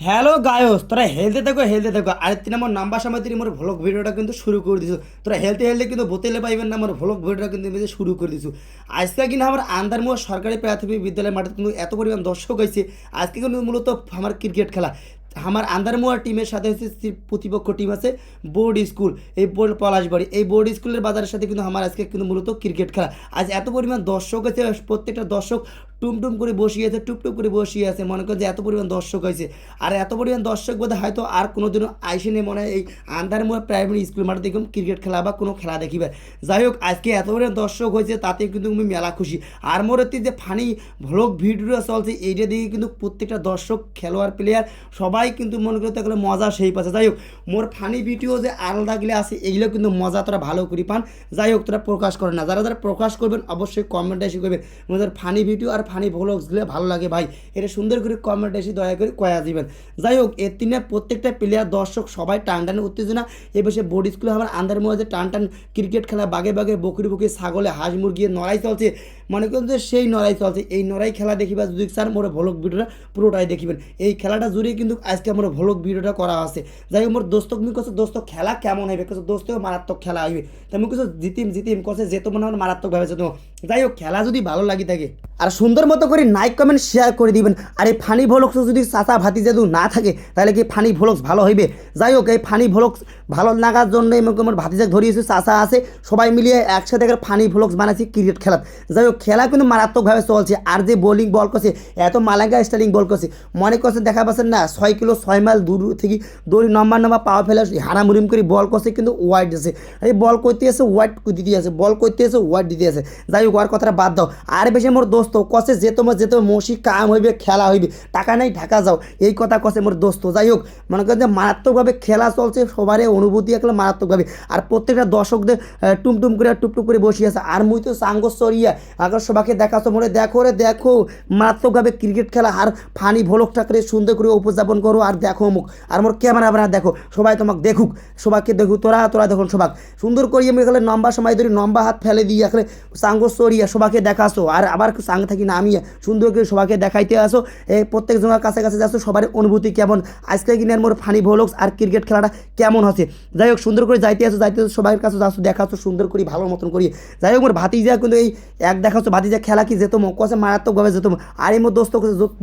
Hello গায়স তোরা হেলতে থাকো হেলতে থাকো। আর, তিন নম্বর নাম্বার সময় তিনি মোর ভ্লগ ভিডিওটা কিন্তু শুরু করে দিছো। তোরা হেলতে হেলতে কিন্তু বোতলে পাইবেন না আমার ভ্লগ ভিডিওটা কিন্তু আমি শুরু করে দিছো। আজকে কিন্তু আমার আন্দারমুয়া সরকারি প্রাথমিক বিদ্যালয় মাঠে কিন্তু এত পরিমাণ দর্শক হয়েছে। আজকে কিন্তু মূলত আমার ক্রিকেট খেলা। আমার আন্দারমুয়া টিমের সাথে হচ্ছে প্রতিপক্ষ টিম আছে বোর্ড স্কুল এই বোর্ড পলাশবাড়ি। এই বোর্ড স্কুলের বাজারের সাথে কিন্তু আমার আজকে কিন্তু মূলত ক্রিকেট খেলা। আজ এত পরিমাণ দর্শক আছে, প্রত্যেকটা দর্শক টুমটুম করে বসিয়ে আছে, টুপটুপ করে বসিয়ে আছে। মনে করেন যে এত পরিমাণ দর্শক হয়েছে। আর এত পরিমাণ দর্শক বোধ হয়তো আর কোনোদিনও আইসে নেই মনে হয় এই আন্দারমুয়া প্রাইমারি স্কুল মাঠে দেখুন ক্রিকেট খেলা বা কোনো খেলা দেখিবে। যাই হোক, আজকে এত পরিমাণ দর্শক হয়েছে, তাতে কিন্তু আমি মেলা খুশি। আর মোর হচ্ছে যে ফানি ভ্লগ ভিডিও চলছে, এইটা দিকে কিন্তু প্রত্যেকটা দর্শক, খেলোয়াড় প্লেয়ার সবাই কিন্তু মনে করতে গেলে মজা সেই পাচ্ছে যাই হোক, মোর ফানি ভিডিও যে আলাদা গেলে আছে, এগুলো কিন্তু মজা তোরা ভালো করে পান। যাই হোক, তোরা প্রকাশ করে না। যারা যারা প্রকাশ করবেন, অবশ্যই কমেন্টে এসে করবেন আমাদের ফানি ভিডিও আর ফানি ভ্লগসগুলো ভালো লাগে ভাই, এটা সুন্দর করে কমেন্ট এসে দয়া করে কয়া দিবেন। যাই হোক এর তিনে প্রত্যেকটা প্লেয়ার দর্শক সবাই টান টান উত্তেজনা। এ বসে বোর্ড স্কুলে আমার আন্দার মধ্যে টান টান ক্রিকেট খেলা বাগে বাগে বকরি বকরি ছাগলে হাঁস মুরগির নড়াই চলছে। মনে করেন যে সেই নড়াই চলছে। এই নড়াই খেলা দেখিবা যদি স্যার মোর ভলক ভিডিওটা পুরোটাই দেখিবেন। এই খেলাটা জুড়ে কিন্তু আজকে আমার ভলক ভিডিওটা করা আছে। যাই হোক, মোর দোস্ত তুমি কছে দোস্ত, খেলা কেমন হইবে? কছে দোস্ত, মারাত্মক খেলা হইবে। তুমি কিছু জিতিম জিতিম যে তোমার হয় মারাত্মক ভাবে যেত যাই হোক খেলা যদি ভালো লাগে থাকে, আর সুন্দর মতো করে লাইক কমেন্ট শেয়ার করে দিবেন। আর এই ফানি ভ্লগস যদি চাচা ভাতি যদি না থাকে, তাহলে কি ফানি ভ্লগস ভালো হইবে? যাই হোক এই ফানি ভ্লগস ভালো লাগার জন্য আমার ভাতিজাক ধরিয়েছে চাচা আছে, সবাই মিলিয়ে একসাথে একটা ফানি ভ্লগস বানাচ্ছি ক্রিকেট খেলা যাই হোক খেলা কিন্তু মারাত্মকভাবে চলছে, আর যে বোলিং বল করছে, এত মালাঙ্গা স্টাইলিং বল করছে, মনে করছে দেখা পাচ্ছেন না, ছয় কিলো, ছয় মাইল দূর থেকে দড়ি নম্বর নম্বর পাওয়া ফেলে হারামুরিম করে বল করছে, কিন্তু ওয়াইড আছে। এই বল করতে আছে ওয়াইড দিতে আছে বল করতে আছে ওয়াইড দিতে আছে। যাই হোক আর কথাটা বাদ দাও। আর বেশি মোর দোস্ত কষে যে তোমার যে তোমার মসি কাম হইবে, খেলা হইবে, টাকা নাই, ঢাকা যাও। এই কথা কষে মোর দোস্ত। যাই হোক, মনে করেন যে মারাত্মকভাবে খেলা চলছে, সবারই অনুভূতি একলে মারাত্মকভাবে। আর প্রত্যেকটা দর্শকদের টুমটুম করে, টুপটুপ করে বসে আছে। আর মুই তো সাঙ্গসরিয়া আগর সবাইকে দেখাচ্ছ মনে, দেখো রে, দেখো, মারাত্মকভাবে ক্রিকেট খেলা। আর ফানি ভোলকটা করে সুন্দর করে উপস্থাপন করো, আর দেখো মুখ। আর মোর ক্যামেরা বানা দেখো, সবাই তোমাকে দেখুক, সবাইকে দেখুক, তোরা তোরা দেখুন সবাক। সুন্দর করিয়ে আমি এখানে লম্বা সময় ধরে লম্বা হাত ফেলে দিয়ে এখানে সাঙ্গ সরিয়া সবাইকে দেখাছো আর আবার সাঙ্গ থাকি না, আমি সুন্দর করে সবাকে দেখাইতে আসো। এই প্রত্যেক জনের কাছে কাছে যাচ্ছ সবার অনুভূতি কেমন? আজকে কিনে মোর ফানি ভোলক্স আর ক্রিকেট খেলাটা কেমন হচ্ছে? যাই হোক, সুন্দর করে যাইতে আসো, যাইতে সবার কাছে যাচ্ছ দেখাচ্ছ সুন্দর করে, ভালো মতন করি। যাই হোক, মোর ভাতিজা কিন্তু এই এক দেখাচ্ছ ভাতিজা খেলা কি যেত কষে মারাত্মকভাবে যেত আর এই মোর দোস্ত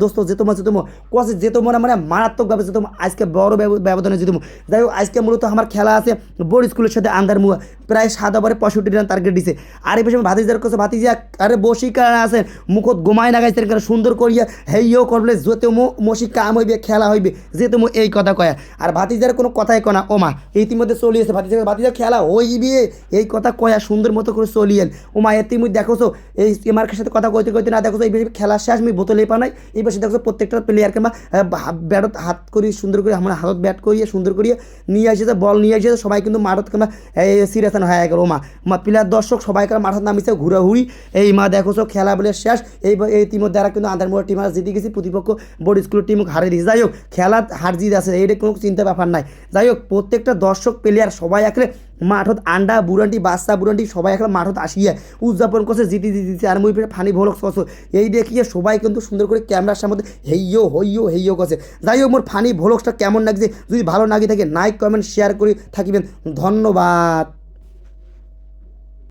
দোস্ত যেত যেত কষে যেত মানে মারাত্মকভাবে যেত আজকে বড় ব্যবধানে যেত যাই হোক, আজকে মূলত আমার খেলা আছে বোর্ড স্কুলের সাথে আন্দার মুয়া প্রায় সাত ওভারে পঁয়ষট্টি রান টার্গেট দিছে। আর এই পেছনে ভাতিজার কাছে ভাতিজা, আরে বসি কারণ আছে মুখত গোমায় নাগাইছে কারণ সুন্দর করিয়া হেইও করলে যেতে মো, মসি কাম হইবে, খেলা হইবে যেতে মো এই কথা কয়া। আর ভাতিজার কোনো কথাই কনা ওমা ইতিমধ্যে চলিয়েছে ভাতিজা ভাতিজা খেলা হইবে, এই কথা কয়া সুন্দর মতো করে চলিয়েন। ওমা ইতিমধ্যে দেখোছো, এই এমার্কের সাথে কথা কইতে কইতে না দেখোছো, এই খেলা শেষ, আমি বোতলে পা নাই। এই পাশে দেখো প্রত্যেকটা প্লেয়ারকে মা ব্যাটত হাত করি, সুন্দর করে, আমার হাতত ব্যাট করিয়ে, সুন্দর করিয়ে নিয়ে আসছে বল নিয়ে আসছে সবাই কিন্তু মাঠত কিংবা সিরিয়াসান হয়ে গেল মা। মা প্লেয়ার দর্শক সবাই করে মাঠত নামিছে ঘুরাঘুরি এই মা দেখোছো খেলা বলে শেষ। এই এই টিমের দ্বারা কিন্তু আন্দারমোড় টিম আর জিতে গেছি, প্রতিপক্ষ বোর্ড স্কুলের টিম হারিয়ে দিয়েছে। যাই হোক খেলা হার জিত আছে, এইটা কোনো চিন্তা ব্যাপার নাই। যাই হোক, প্রত্যেকটা দর্শক প্লেয়ার সবাই একলে মাঠত আন্ডা বুড়ান্টি, বাচ্চা, বুড়ান্টি, সবাই এখন মাঠত আসিয়া উদযাপন করছে, জিতি জিতিছে, আর মুই ফানি ভোলক করছ। এই দেখিয়ে সবাই কিন্তু সুন্দর করে ক্যামেরার সামনে হেইয়ো, হইয়ো, হেইয়ো করছে। যাই হোক, মোর ফানি ভোলকসটা কেমন লাগছে, যদি ভালো নাকি থাকে লাইক কমেন্ট শেয়ার করে থাকিবেন। ধন্যবাদ।